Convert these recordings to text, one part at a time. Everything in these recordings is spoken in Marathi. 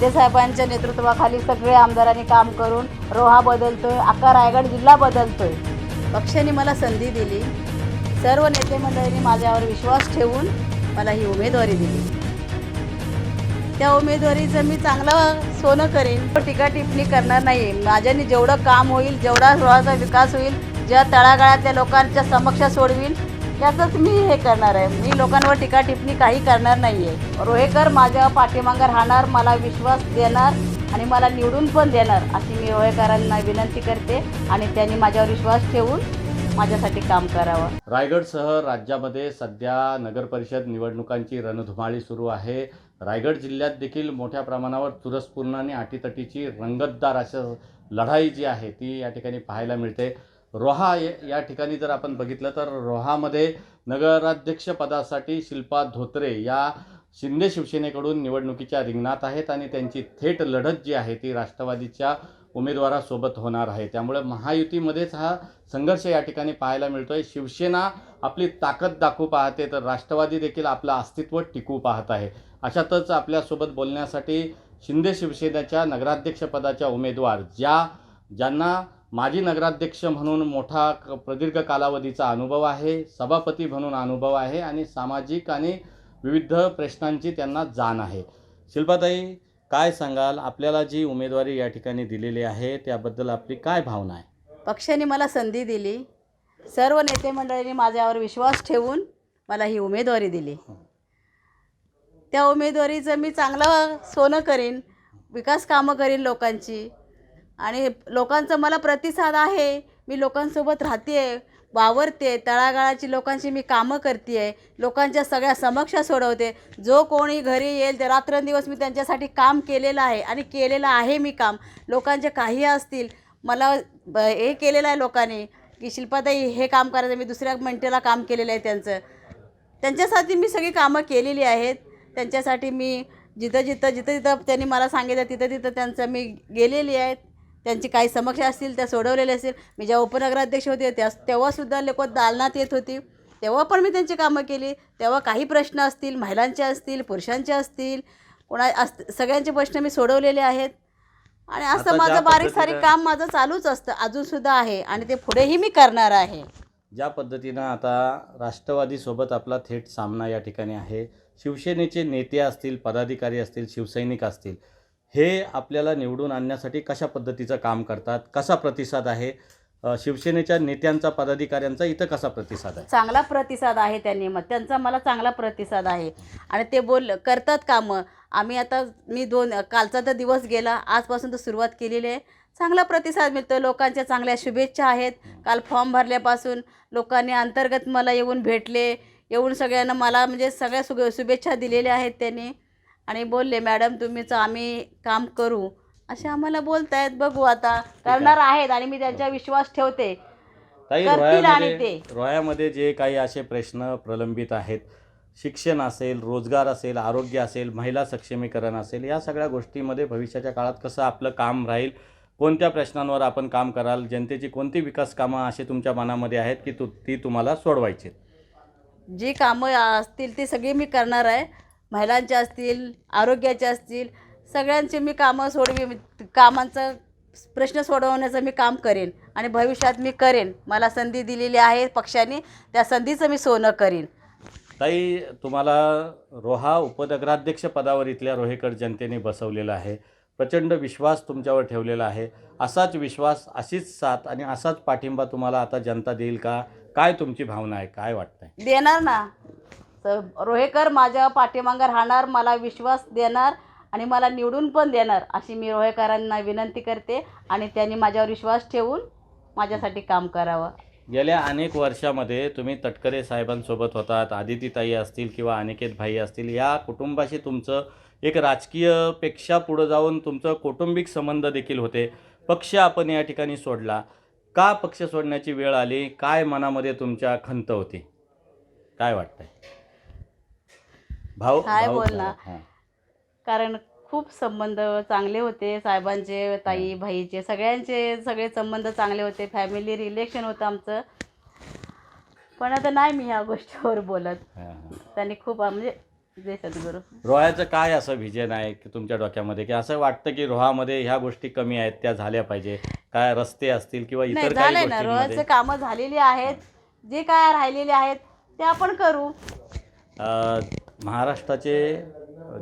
शिंदेसाहेबांच्या नेतृत्वाखाली सगळे आमदारांनी काम करून रोहा बदलतोय अख्खा रायगड जिल्हा बदलतोय. पक्षाने मला संधी दिली. सर्व नेते मंडळींनी माझ्यावर विश्वास ठेवून मला ही उमेदवारी दिली. त्या उमेदवारीचं मी चांगलं सोनं करेन. टीका टिप्पणी करणार नाही. माझ्याने जेवढं काम होईल जेवढा रोहाचा विकास होईल ज्या तळागाळातल्या लोकांच्या समक्ष सोडवीन त्याचंच मी हे करणार आहे. मी लोकांवर टीका टिप्पणी काही करणार नाही आहे रोहेकर माझ्या पाठीमागं राहणार मला विश्वास देणार आणि मला निवडून पण देणार अशी मी रोहेकरांना विनंती करते आणि त्यांनी माझ्यावर विश्वास ठेवून माझ्यासाठी काम करावं. रायगडसह राज्यामध्ये सध्या नगरपरिषद निवडणुकांची रणधुमाळी सुरू आहे. रायगड जिल्ह्यात देखील मोठ्या प्रमाणावर चुरसपूर्ण आणि अटीतटीची रंगतदार असं लढाई जी आहे ती या ठिकाणी पाहायला मिळते. रोहा या- या ठिकाणी जर आपण बघितलं तर रोहामध्ये नगराध्यक्षपदासाठी शिल्पा धोत्रे या शिंदे शिवसेनेकडून निवडणुकीच्या रिंगणात आहेत आणि त्यांची थेट लढत जी आहे ती राष्ट्रवादीच्या उमेदवारासोबत होणार आहे. त्यामुळे महायुतीमध्येच हा संघर्ष या ठिकाणी पाहायला मिळतो आहे शिवसेना आपली ताकद दाखवू पाहते तर राष्ट्रवादी देखील आपलं अस्तित्व टिकू पाहत आहे. अशातच आपल्यासोबत बोलण्यासाठी शिंदे शिवसेनेच्या नगराध्यक्षपदाच्या उमेदवार ज्या ज्यांना माजी नगराध्यक्ष म्हणून मोठा क- प्रदीर्घ कालावधीचा अनुभव आहे सभापती म्हणून अनुभव आहे आणि सामाजिक आणि विविध प्रश्नांची त्यांना जाण आहे. शिल्पाताई काय सांगाल? आपल्याला जी उमेदवारी या ठिकाणी दिलेली आहे त्याबद्दल आपली काय भावना आहे? पक्षाने मला संधी दिली. सर्व नेते मंडळींनी माझ्यावर विश्वास ठेवून मला ही उमेदवारी दिली. त्या उमेदवारीचं मी चांगलं सोनं करीन विकास कामं करीन लोकांची आणि लोकांचा मला प्रतिसाद आहे. मी लोकांसोबत राहते आहे वावरते तळागाळाची लोकांशी मी कामं करते आहे लोकांच्या सगळ्या समस्या सोडवते. जो कोणी घरी येईल ते रात्रंदिवस मी त्यांच्यासाठी काम केलेलं आहे आणि केलेलं आहे मी काम. लोकांचे काही असतील मला ब- हे केलेलं आहे लोकांनी की शिल्पाताई हे काम करायचं मी दुसऱ्या मिनटाला काम केलेलं आहे त्यांचं. त्यांच्यासाठी मी सगळी कामं केलेली आहेत. त्यांच्यासाठी मी जिथं जिथं जिथं जिथं त्यांनी मला सांगितलं तिथं तिथं त्यांचं मी गेलेली आहेत. त्यांची काही समस्या असतील त्या सोडवलेल्या असतील. मी जेव्हा उपनगराध्यक्ष होते त्या तेव्हासुद्धा लोक दालनात येत होती. तेव्हा पण मी त्यांची कामं केली. तेव्हा काही प्रश्न असतील महिलांचे असतील पुरुषांचे असतील कोणा अस सगळ्यांचे प्रश्न मी सोडवलेले आहेत. आणि असं माझं बारीक सारीक काम माझं चालूच असतं. अजूनसुद्धा आहे आणि ते पुढेही मी करणार आहे. ज्या पद्धतीनं आता राष्ट्रवादीसोबत आपला थेट सामना या ठिकाणी आहे. शिवसेनेचे नेते असतील पदाधिकारी असतील शिवसैनिक असतील हे आपल्याला निवडून आणण्यासाठी कशा पद्धतीचं काम करतात कसा प्रतिसाद आहे शिवसेनेच्या नेत्यांचा पदाधिकाऱ्यांचा इथं कसा प्रतिसाद आहे? चांगला प्रतिसाद आहे त्यांनी मग त्यांचा मला चांगला प्रतिसाद आहे. आणि ते बोल करतात कामं. आम्ही आता मी दोन कालचा तर दिवस गेला आजपासून तर सुरुवात केलेली आहे. चांगला प्रतिसाद मिळतो लोकांच्या चांगल्या शुभेच्छा आहेत. काल फॉर्म भरल्यापासून लोकांनी अंतर्गत मला येऊन भेटले येऊन सगळ्यांना मला म्हणजे सगळ्या सुग शुभेच्छा दिलेल्या आहेत त्यांनी. आणि बोलले मॅडम तुम्हीच आम्ही काम करू. असे आम्हाला बोलतायत बघू आता. करणार आहेत आणि मी त्यांच्यावर विश्वास ठेवते. ताई करतील आणि रोह्यामध्ये ते. जे काही असे प्रश्न प्रलंबित आहेत शिक्षण असेल रोजगार असेल आरोग्य असेल महिला सक्षमीकरण असेल या सगळ्या गोष्टीमध्ये भविष्याच्या काळात कसं आपलं काम राहील कोणत्या प्रश्नांवर आपण काम कराल जनतेची कोणती विकास कामं अशी तुमच्या मनामध्ये आहेत की तु ती तुम्हाला सोडवायची आहेत? जी कामं असतील ती सगळी मी करणार आहे. महिलांचे असतील आरोग्याचे असतील सगळ्यांचे मी कामं सोडवी कामांचं प्रश्न सोडवण्याचं मी काम करेन आणि भविष्यात मी करेन. मला संधी दिलेली आहे पक्षाने त्या संधीचं मी सोनं करीन. ताई तुम्हाला रोहा उपनगराध्यक्ष पदावर इथल्या रोहेकर जनतेने बसवलेला आहे. प्रचंड विश्वास तुमच्यावर ठेवलेला आहे. असाच विश्वास अशीच साथ आणि असाच पाठिंबा तुम्हाला आता जनता देईल का? काय तुमची भावना आहे? काय वाटतंय? देणार ना. तर रोहेकर माझ्या पाठीमागं राहणार मला विश्वास देणार आणि मला निवडून पण देणार अशी मी रोहेकरांना विनंती करते आणि त्यांनी माझ्यावर विश्वास ठेवून माझ्यासाठी काम करावं. गेल्या अनेक वर्षामध्ये तुम्ही तटकरे साहेबांसोबत होतात आदितीताई असतील किंवा अनिकेत भाई असतील या कुटुंबाशी तुमचं एक राजकीयपेक्षा पुढं जाऊन तुमचं कौटुंबिक संबंध देखील होते. पक्ष आपण या ठिकाणी सोडला. का पक्ष सोडण्याची वेळ आली? काय मनामध्ये तुमच्या खंत होती? काय वाटतंय? भाऊ काय भाऊ- बोलणार? हां. कारण खूप संबंध चांगले होते साहेबांचे ताई भाईचे सगळ्यांचे सगळे संबंध चांगले होते फॅमिली रिलेशन होतं आमचं. पण आता नाही मी ह्या गोष्टीवर बोलत. हां, हां. त्यांनी खूप म्हणजे जय सद्गुरू रोह्याचं काय असं व्हिजन आहे की तुमच्या डोक्यामध्ये? की असं वाटतं की रोहामध्ये ह्या गोष्टी कमी आहेत त्या झाल्या पाहिजे. काय रस्ते असतील किंवा नाही इतर काही झालंय ना रोजचे कामं झालेली आहेत. जे काय राहिलेले आहेत ते आपण करू. महाराष्ट्राचे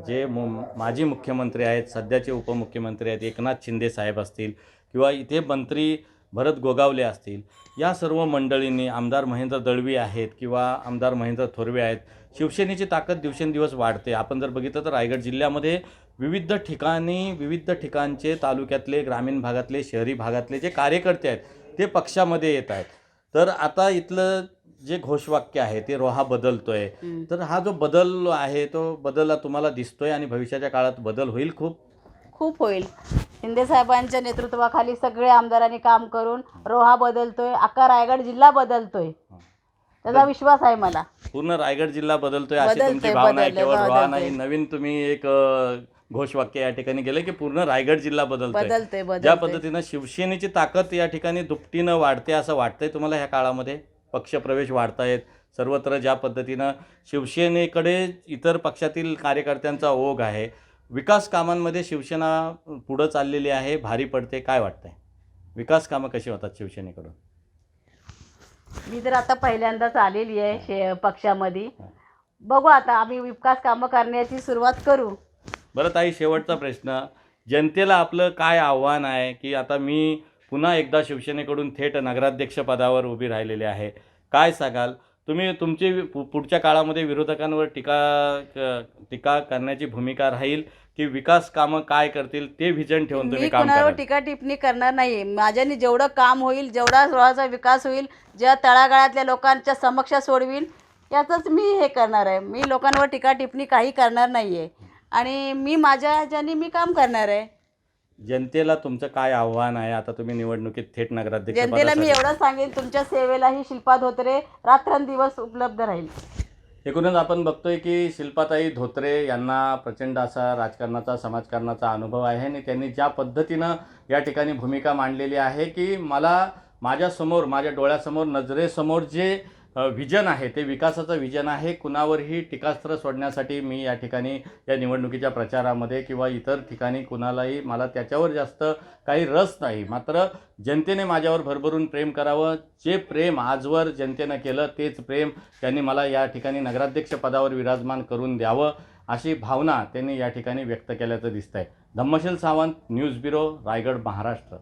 जे मु माजी मुख्यमंत्री आहेत सध्याचे उपमुख्यमंत्री आहेत एकनाथ शिंदे साहेब असतील किंवा इथे मंत्री भरत गोगावले असतील या सर्व मंडळींनी आमदार महेंद्र दळवी आहेत किंवा आमदार महेंद्र थोरवे आहेत शिवसेनेची ताकद दिवसेंदिवस वाढते. आपण जर बघितलं तर रायगड जिल्ह्यामध्ये विविध ठिकाणी विविध ठिकाणचे तालुक्यातले ग्रामीण भागातले शहरी भागातले जे कार्यकर्ते आहेत ते पक्षामध्ये येत आहेत. तर आता इथलं जे घोषवाक्य आहे ते रोहा बदलतोय. तर हा जो बदल आहे तो बदल तुम्हाला दिसतोय आणि भविष्याच्या काळात बदल होईल खूप? खूप होईल. शिंदे साहेबांच्या नेतृत्वाखाली सगळे आमदारांनी काम करून रोहा बदलतोय अख्खा रायगड जिल्हा बदलतोय. त्याचा विश्वास आहे मला. पूर्ण रायगड जिल्हा बदलतोय अशी बदलतोय, तुमची भावना आहे बदलतोय, केवळ रोहा बदलतोय. नाही नवीन तुम्ही एक अ, घोषवाक्य या ठिकाणी केलं की पूर्ण रायगड जिल्हा बदलतोय. बदलतोय ज्या बदलतोय. पद्धतीनं शिवसेनेची ताकद या ठिकाणी दुपटीनं वाढते असं वाटतंय तुम्हाला ह्या काळामध्ये? पक्षप्रवेश वाढतायत सर्वत्र ज्या पद्धतीनं शिवसेनेकडे इतर पक्षातील कार्यकर्त्यांचा ओघ आहे. विकास कामांमध्ये शिवसेना पुढं चाललेली आहे भारी पडते. काय वाटतंय? विकास कामं कशी होतात शिवसेनेकडून? मी तर आता पहिल्यांदाच आलेली आहे शे पक्षामध्ये. बघू आता आम्ही विकास कामं करण्याची सुरुवात करू. बरं ताई शेवटचा प्रश्न. जनतेला आपलं काय आव्हान आहे? की आता मी पुन्हा एकदा शिवसेनेकडून थेट नगराध्यक्ष पदावर उभी राहिलेले आहे. काय सांगाल? तुम्ही तुमची पु- पुढच्या काळामध्ये विरोधकांवर टीका टीका करण्याची भूमिका राहील की विकास कामं काय करतील ते व्हिजन ठेवून तुम्ही काम कुणावर टीका टिप्पणी करणार नाही. माझ्याने जेवढं काम होईल जेवढा रोहाचा विकास होईल ज्या तळागाळातल्या लोकांच्या समक्ष सोडवीन याचंच मी हे करणार आहे. मी लोकांवर टीका टिप्पणी काही करणार नाही आहे आणि मी माझ्या ह्याच्याने मी काम करणार आहे. जनतेला तुमचं काय आव्हान आहे? आता तुम्ही निवडणुकीत थेट नगराध्यक्ष जनतेला मी एवढं सांगेन तुमच्या सेवेला ही शिल्पा धोत्रे रात्रंदिवस उपलब्ध राहील. एकूणच आपण बघतोय की शिल्पाताई धोत्रे यांना प्रचंड असा राजकारणाचा समाजकारणाचा अनुभव आहे आणि त्यांनी ज्या पद्धतीनं या ठिकाणी भूमिका मांडलेली आहे की मला माझ्यासमोर माझ्या डोळ्यासमोर नजरेसमोर जे विजन आहे ते विकासाचं विजन आहे. कुणावरही टीकास्त्र सोडण्यासाठी मी या ठिकाणी या निवडणुकीच्या प्रचारामध्ये किंवा इतर ठिकाणी कुणालाही मला त्याच्यावर जास्त काही रस नाही. मात्र जनतेने माझ्यावर भरभरून प्रेम करावं. जे प्रेम आजवर जनतेनं केलं तेच प्रेम त्यांनी मला या ठिकाणी नगराध्यक्ष पदावर विराजमान करून द्यावं अशी भावना त्यांनी या ठिकाणी व्यक्त केल्याचं दिसतंय. Dhammashil Sawant news bureau Raigad Maharashtra.